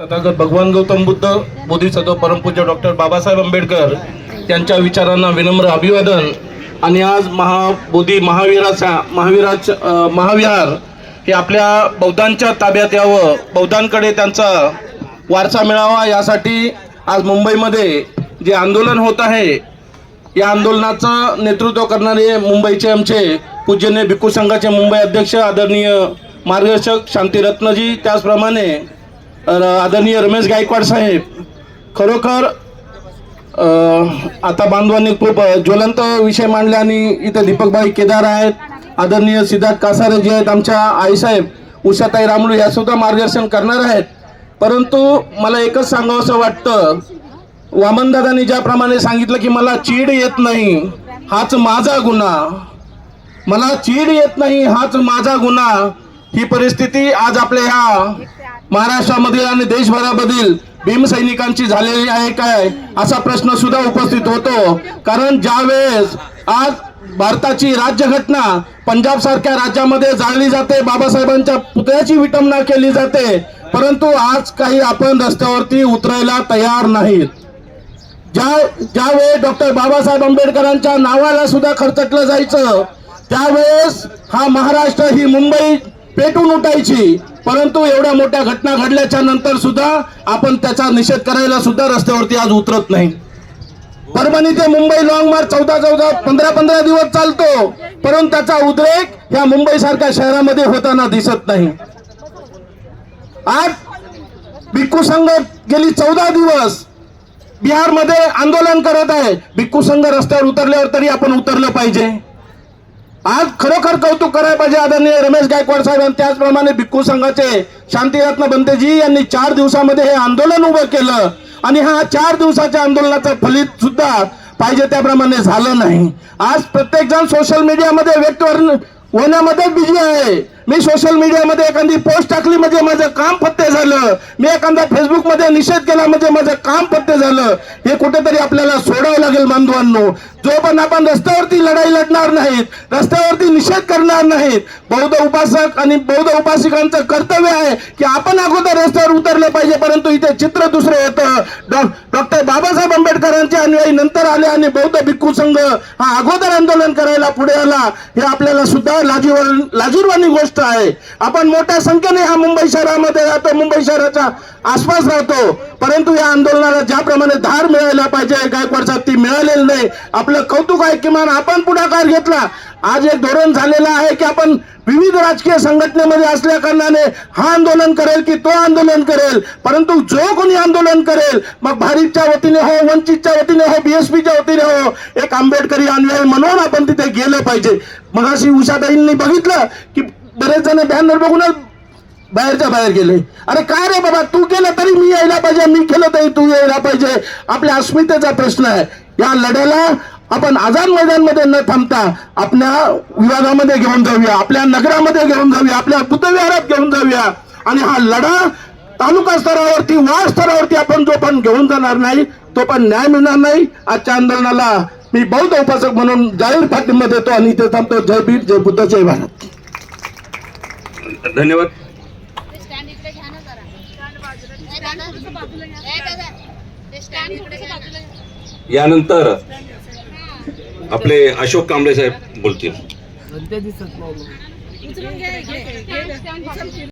तथागत भगवान गौतम बुद्ध बोधिसत्व परमपूज्य डॉक्टर बाबासाहेब आंबेडकर यांच्या विचारांना विनम्र अभिवादन. आणि आज महाबोधी महावीराचा महावीराच महाविहार हे आपल्या बौद्धांच्या ताब्यात यावं. बौद्धांकडे त्यांचा वारसा मिळावा यासाठी आज मुंबईमध्ये जे आंदोलन होत आहे या आंदोलनाचं नेतृत्व करणारे मुंबईचे आमचे पूजनीय भिक्खू संघाचे मुंबई अध्यक्ष आदरणीय मार्गदर्शक शांतीरत्नजी त्याचप्रमाणे आदरणीय रमेश गायकवाड साहेब खरोखर आता बांधवांनी खूप ज्वलंत विषय मांडले आणि इथं दीपकभाई केदार आहेत आदरणीय सिद्धार्थ कासारे जे आहेत आमच्या आईसाहेब उषाताई रामलू या सुद्धा मार्गदर्शन करणार आहेत. परंतु मला एकच सांगावंसं वाटतं वामनदादांनी ज्याप्रमाणे सांगितलं की मला चीड येत नाही हाच माझा गुन्हा. मला चीड येत नाही हाच माझा गुन्हा. ही परिस्थिती आज आपल्या ह्या महाराष्ट्रामधील आणि देशभरामधील भीमसैनिकांची झालेली आहे काय असा प्रश्न सुद्धा उपस्थित होतो. कारण ज्यावेळेस आज भारताची राज्यघटना पंजाब सारख्या राज्यामध्ये जाळली जाते बाबासाहेबांच्या पुतळ्याची विटंबना केली जाते परंतु आज काही आपण रस्त्यावरती उतरायला तयार नाहीत ज्या ज्यावेळेस डॉक्टर बाबासाहेब आंबेडकरांच्या नावाला सुद्धा खर्चटलं जायचं त्यावेळेस हा महाराष्ट्र ही मुंबई पेटून उठायची. परंतु एवढ्या मोठ्या घटना घडल्याच्या नंतर सुद्धा आपण त्याचा निषेध करायला सुद्धा रस्त्यावरती आज उतरत नाही. परभणी ते मुंबई लॉंग मार्च चौदा चौदा पंधरा पंधरा दिवस चालतो. परंतु त्याचा उद्रेक ह्या मुंबई सारख्या शहरामध्ये होताना दिसत नाही. आज भिक्खू संघ गेली चौदा दिवस बिहारमध्ये आंदोलन करत आहे. भिक्खू संघ रस्त्यावर उतरल्यावर तरी आपण उतरलं पाहिजे. आज खरोखर कौतुक करायला पाहिजे आदरणीय रमेश गायकवाड साहेब आणि त्याचप्रमाणे भिक्खू संघाचे शांतीरत्न बंतेजी यांनी चार दिवसामध्ये हे आंदोलन उभं केलं. आणि हा चार दिवसाच्या आंदोलनाचं फलित सुद्धा पाहिजे त्याप्रमाणे झालं नाही. आज प्रत्येक जण सोशल मीडियामध्ये व्यक्त होण्यामध्ये बिझी आहे. मी सोशल मीडियामध्ये एखादी पोस्ट टाकली म्हणजे माझं काम पत्ते झालं. मी एखादा फेसबुकमध्ये निषेध केला म्हणजे माझं काम पत्ते झालं. हे कुठेतरी आपल्याला सोडावं लागेल बांधवांनो. जो पण आपण रस्त्यावरती लढाई लढणार नाहीत रस्त्यावरती निषेध करणार नाहीत बौद्ध उपासक आणि बौद्ध उपासिकांचं कर्तव्य आहे की आपण अगोदर रस्त्यावर उतरलं पाहिजे परंतु इथे चित्र दुसरं होतं डॉ- डॉक्टर बाबासाहेब आंबेडकरांचे अनुयायी नंतर आले आणि बौद्ध भिक्खू संघ हा अगोदर आंदोलन करायला पुढे आला. हे आपल्याला सुद्धा लाजीवर लाजीरवाणी गोष्ट आहे. आपण मोठ्या संख्येने हा मुंबई शहरामध्ये राहतो मुंबई शहराच्या आसपास राहतो. परंतु या आंदोलनाला ज्याप्रमाणे धार मिळायला पाहिजे गायकवाडचा ती मिळालेली नाही. आपलं कौतुक आहे किमान आपण पुढाकार घेतला. आज एक धोरण झालेलं आहे की आपण विविध राजकीय संघटनेमध्ये असल्या कारणाने हा आंदोलन करेल की तो आंदोलन करेल. परंतु जो कोणी आंदोलन करेल मग भारिपच्या वतीने हो वंचितच्या वतीने हो बीएसपीच्या वतीने हो एक आंबेडकरी अनुयायी म्हणून आपण तिथे गेलं पाहिजे. मगाशी उषाताईंनी बघितलं की बरेच जण बॅनर बघूनच बाहेरच्या बाहेर गेले. अरे काय रे बाबा तू केलं तरी मी यायला पाहिजे मी केलं तरी तू यायला पाहिजे. आपल्या अस्मितेचा प्रश्न आहे. या लढ्याला आपण आझाद मैदानमध्ये न थांबता आपल्या विभागामध्ये घेऊन जाऊया आपल्या नगरामध्ये घेऊन जाऊया आपल्या बुद्धविहारात घेऊन जाऊया. आणि हा लढा तालुका स्तरावरती वार्ड स्तरावरती आपण जो पण घेऊन जाणार नाही तो पण न्याय मिळणार नाही. आजच्या आंदोलनाला मी बौद्ध उपासक म्हणून जाहीर पाठिंबा देतो आणि इथे थांबतो. जय भीम जय बुद्ध जय भारत. धन्यवाद. यानंतर आपले अशोक कांबळे साहेब बोलतील.